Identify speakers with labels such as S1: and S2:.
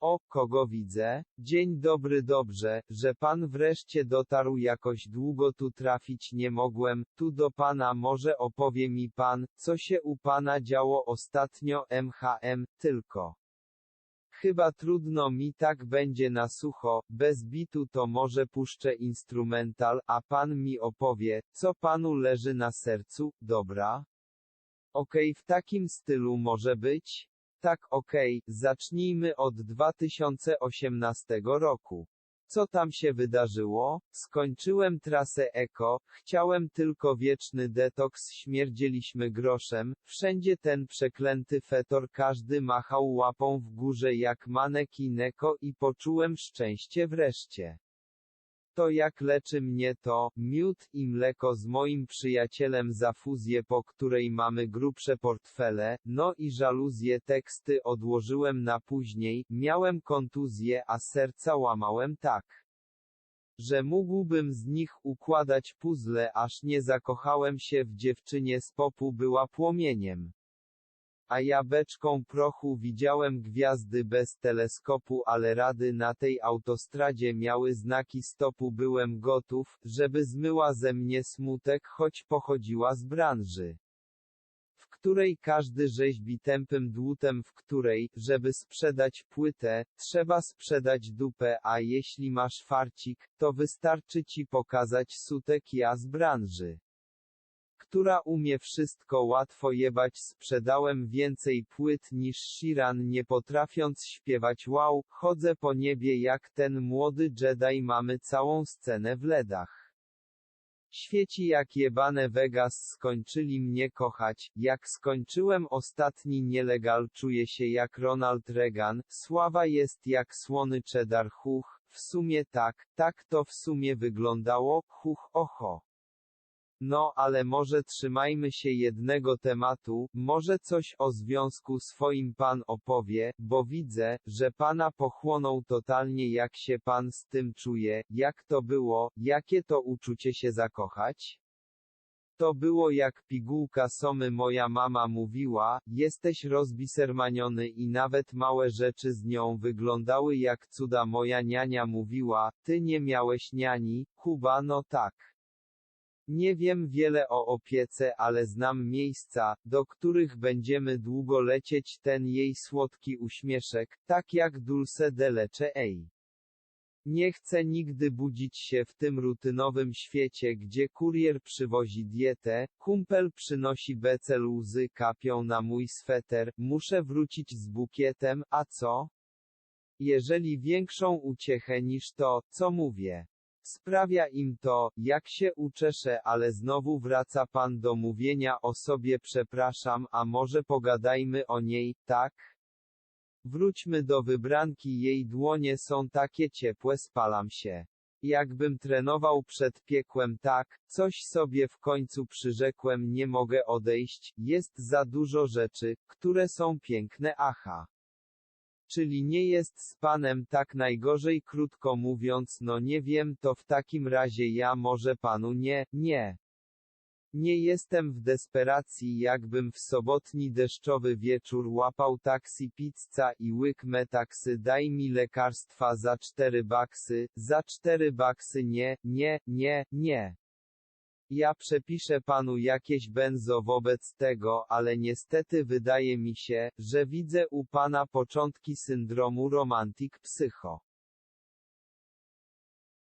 S1: O, kogo widzę? Dzień dobry dobrze, że pan wreszcie dotarł jakoś długo tu trafić nie mogłem, tu do pana może opowie mi pan, co się u pana działo ostatnio MHM, tylko. Chyba trudno mi tak będzie na sucho, bez bitu to może puszczę instrumental, a pan mi opowie, co panu leży na sercu, dobra? Okej, w takim stylu może być? Tak, okej, zacznijmy od 2018 roku. Co tam się wydarzyło? Skończyłem trasę eko, chciałem tylko wieczny detoks, śmierdzieliśmy groszem, wszędzie ten przeklęty fetor, każdy machał łapą w górze jak manekineko i poczułem szczęście wreszcie. To jak leczy mnie to, miód i mleko z moim przyjacielem za fuzję po której mamy grubsze portfele, no i żaluzje teksty odłożyłem na później, miałem kontuzję a serca łamałem tak że mógłbym z nich układać puzzle aż nie zakochałem się w dziewczynie z popu była płomieniem. A ja beczką prochu widziałem gwiazdy bez teleskopu, ale rady na tej autostradzie miały znaki stopu. Byłem gotów, żeby zmyła ze mnie smutek, choć pochodziła z branży w której każdy rzeźbi tępym dłutem, w której, żeby sprzedać płytę, trzeba sprzedać dupę, a jeśli masz farcik, to wystarczy ci pokazać sutek ja z branży która umie wszystko łatwo jebać sprzedałem więcej płyt niż Shiran nie potrafiąc śpiewać wow, chodzę po niebie jak ten młody Jedi mamy całą scenę w ledach. Świeci jak jebane Vegas skończyli mnie kochać, jak skończyłem ostatni nielegal czuję się jak Ronald Reagan, sława jest jak słony cheddar huch, w sumie tak, tak to w sumie wyglądało, huch oho. No, ale może trzymajmy się jednego tematu, może coś o związku swoim pan opowie, bo widzę, że pana pochłonął totalnie jak się pan z tym czuje, jak to było, jakie to uczucie się zakochać? To było jak pigułka somy moja mama mówiła, jesteś rozbisermaniony i nawet małe rzeczy z nią wyglądały jak cuda moja niania mówiła, ty nie miałeś niani, Kuba no tak. Nie wiem wiele o opiece, ale znam miejsca, do których będziemy długo lecieć ten jej słodki uśmieszek, tak jak Dulce de leche ej. Nie chcę nigdy budzić się w tym rutynowym świecie, gdzie kurier przywozi dietę, kumpel przynosi becel łzy kapią na mój sweter, muszę wrócić z bukietem, a co? Jeżeli większą uciechę niż to, co mówię. Sprawia im to, jak się uczeszę, ale znowu wraca pan do mówienia o sobie przepraszam, a może pogadajmy o niej, tak? Wróćmy do wybranki, jej dłonie są takie ciepłe, spalam się. Jakbym trenował przed piekłem tak, coś sobie w końcu przyrzekłem, nie mogę odejść, jest za dużo rzeczy, które są piękne, aha. Czyli nie jest z panem tak najgorzej krótko mówiąc no nie wiem to w takim razie ja może panu nie, nie. Nie jestem w desperacji jakbym w sobotni deszczowy wieczór łapał taksi pizza i łyk metaksy daj mi lekarstwa za cztery baksy, za cztery baksy nie, nie, nie, nie. Ja przepiszę panu jakieś benzo wobec tego, ale niestety wydaje mi się, że widzę u pana początki syndromu romantik psycho.